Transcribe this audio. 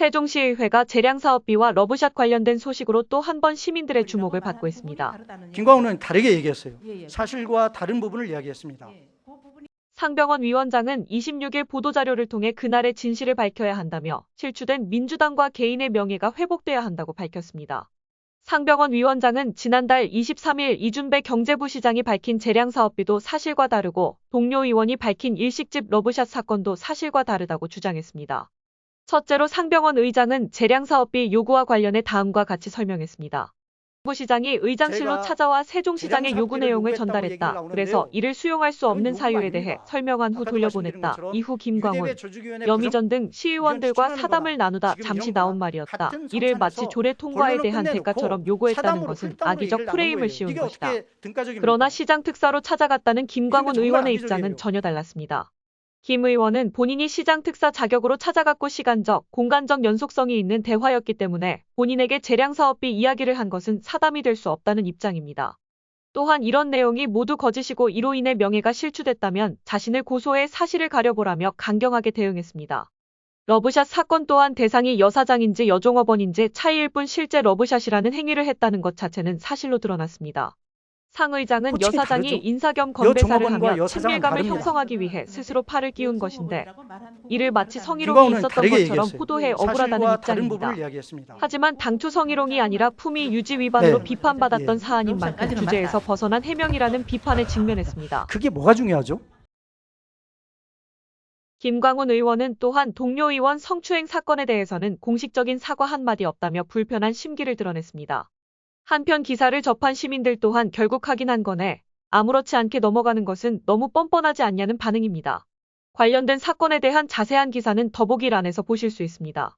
세종시의회가 재량사업비와 러브샷 관련된 소식으로 또 한 번 시민들의 주목을 받고 있습니다. 김광호는 다르게 얘기했어요. 예, 예. 사실과 다른 부분을 이야기했습니다. 예, 그 상병원 위원장은 26일 보도자료를 통해 그날의 진실을 밝혀야 한다며 실추된 민주당과 개인의 명예가 회복돼야 한다고 밝혔습니다. 상병원 위원장은 지난달 23일 이준배 경제부 시장이 밝힌 재량사업비도 사실과 다르고 동료 의원이 밝힌 일식집 러브샷 사건도 사실과 다르다고 주장했습니다. 첫째로 상병원 의장은 재량사업비 요구와 관련해 다음과 같이 설명했습니다. 부 시장이 의장실로 찾아와 세종시장의 요구 내용을 전달했다. 그래서 이를 수용할 수 없는 사유에 대해. 설명한 후 돌려보냈다. 이후 김광훈, 여미전 등 시의원들과 사담을 나누다 잠시 나온 말이었다. 이를 마치 조례 통과에 대한 대가처럼 요구했다는 것은 악의적 프레임을. 씌운 것이다. 그러나 시장 특사로 찾아갔다는 김광훈 의원의. 입장은 전혀 달랐습니다. 김 의원은 본인이 시장 특사 자격으로 찾아갔고 시간적, 공간적 연속성이 있는 대화였기 때문에 본인에게 재량사업비 이야기를 한 것은 사담이 될 수 없다는 입장입니다. 또한 이런 내용이 모두 거짓이고 이로 인해 명예가 실추됐다면 자신을 고소해 사실을 가려보라며 강경하게 대응했습니다. 러브샷 사건 또한 대상이 여사장인지 여종업원인지 차이일 뿐 실제 러브샷이라는 행위를 했다는 것 자체는 사실로 드러났습니다. 상 의장은 여사장이 다르죠. 인사 겸 건배사를 하며 친밀감을. 형성하기 위해 스스로 팔을 끼운 것인데 이를 마치 성희롱이 있었던 것처럼. 호도해 억울하다는 입장입니다. 하지만 당초 성희롱이 아니라 품위 유지 위반으로 네. 비판받았던 예. 사안인 만큼 주제에서 맞다. 벗어난 해명이라는 비판에 직면했습니다. 그게 뭐가 중요하죠? 김광훈 의원은 또한 동료 의원 성추행 사건에 대해서는 공식적인 사과 한마디 없다며 불편한 심기를 드러냈습니다. 한편 기사를 접한 시민들 또한 결국 확인한 거네. 아무렇지 않게 넘어가는 것은 너무 뻔뻔하지 않냐는 반응입니다. 관련된 사건에 대한 자세한 기사는 더보기란에서 보실 수 있습니다.